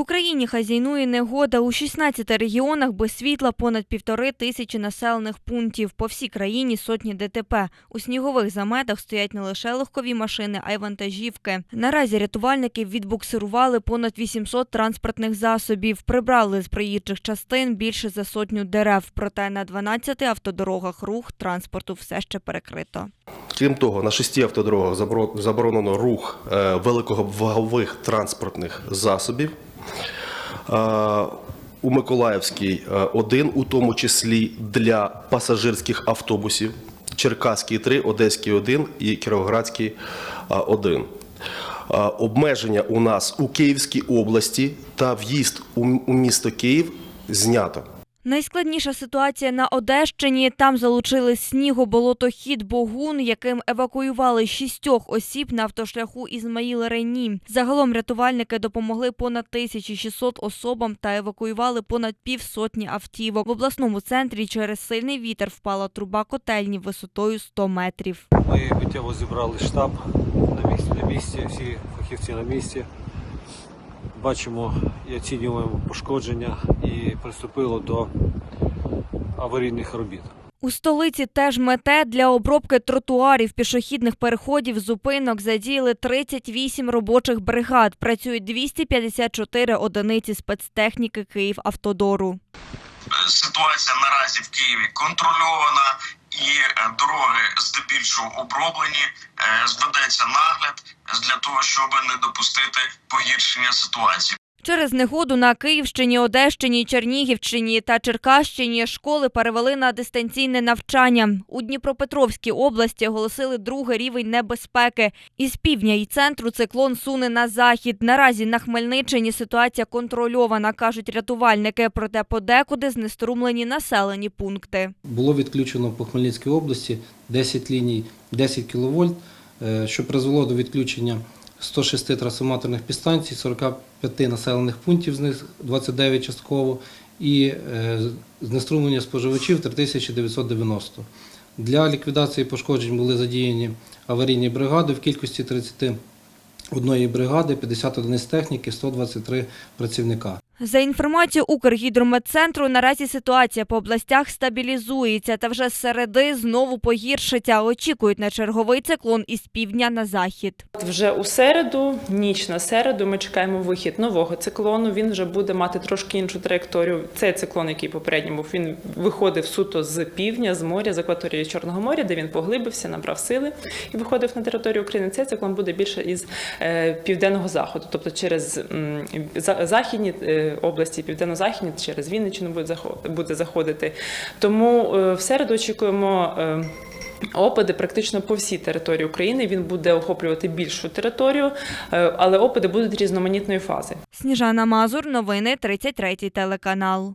Україні хазяйнує негода у 16 регіонах без світла понад півтори тисячі населених пунктів. По всій країні сотні ДТП. У снігових заметах стоять не лише легкові машини, а й вантажівки. Наразі рятувальники відбуксирували понад 800 транспортних засобів, прибрали з проїжджих частин більше за сотню дерев. Проте на 12 автодорогах рух транспорту все ще перекрито. Крім того, на шести автодорогах заборонено рух е, великовагових транспортних засобів. Е, У Миколаївській е, один, у тому числі для пасажирських автобусів, Черкаський 3, Одеський 1 і Кіровоградський 1. Обмеження у нас у Київській області та в'їзд у місто Київ знято. Найскладніша ситуація на Одещині. Там залучили снігоболотохід Богун, яким евакуювали шістьох осіб на автошляху Ізмаїл Рені. Загалом рятувальники допомогли понад 1600 особам та евакуювали понад півсотні автівок. В обласному центрі через сильний вітер впала труба котельні висотою 100 метрів. Ми миттєво зібрали штаб на місці, на місці, всі фахівці на місці. Бачимо і оцінюємо пошкодження і приступило до аварійних робіт. У столиці теж мете для обробки тротуарів, пішохідних переходів, зупинок задіяли 38 робочих бригад. Працюють 254 одиниці спецтехніки Київавтодору. ситуація наразі в Києві контрольована і е, дороги здебільшого оброблені. Е, Зведеться нагляд для того, щоб не допустити погіршення ситуації. Через негоду на Київщині, Одещині, Чернігівщині та Черкащині школи перевели на дистанційне навчання. У Дніпропетровській області оголосили другий рівень небезпеки. Із півдня і центру циклон суне на захід. Наразі на Хмельниччині ситуація контрольована, кажуть рятувальники. Проте подекуди знеструмлені населені пункти. Було відключено по Хмельницькій області 10 ліній 10 кВт, е, що призвело до відключення 106 трансформаторних підстанцій, 45 населених пунктів, з них 29 частково, і е, знеструмлення споживачів 3990. Для ліквідації пошкоджень були задіяні аварійні бригади в кількості 31 бригади, 50 одиниць техніки, 123 працівника. За інформацією Укргідрометцентру, наразі ситуація по областях стабілізується та вже з середи знову погіршиться. Очікують на черговий циклон із півдня на захід. Вже у середу, ніч на середу, ми чекаємо вихід нового циклону. Він вже буде мати трошки іншу траєкторію. Цей циклон, який попередній був, він виходив суто з півдня, з моря, з акваторії Чорного моря, де він поглибився, набрав сили і виходив на територію України. Цей циклон буде більше із е, південного заходу, тобто через західні області, південно-західні, через Вінниччину буде заходити. Тому е, в середу очікуємо. е, Опади практично по всій території України. Він буде охоплювати більшу територію, е, але опади будуть різноманітної фази. Сніжана Мазур, новини 33 телеканал.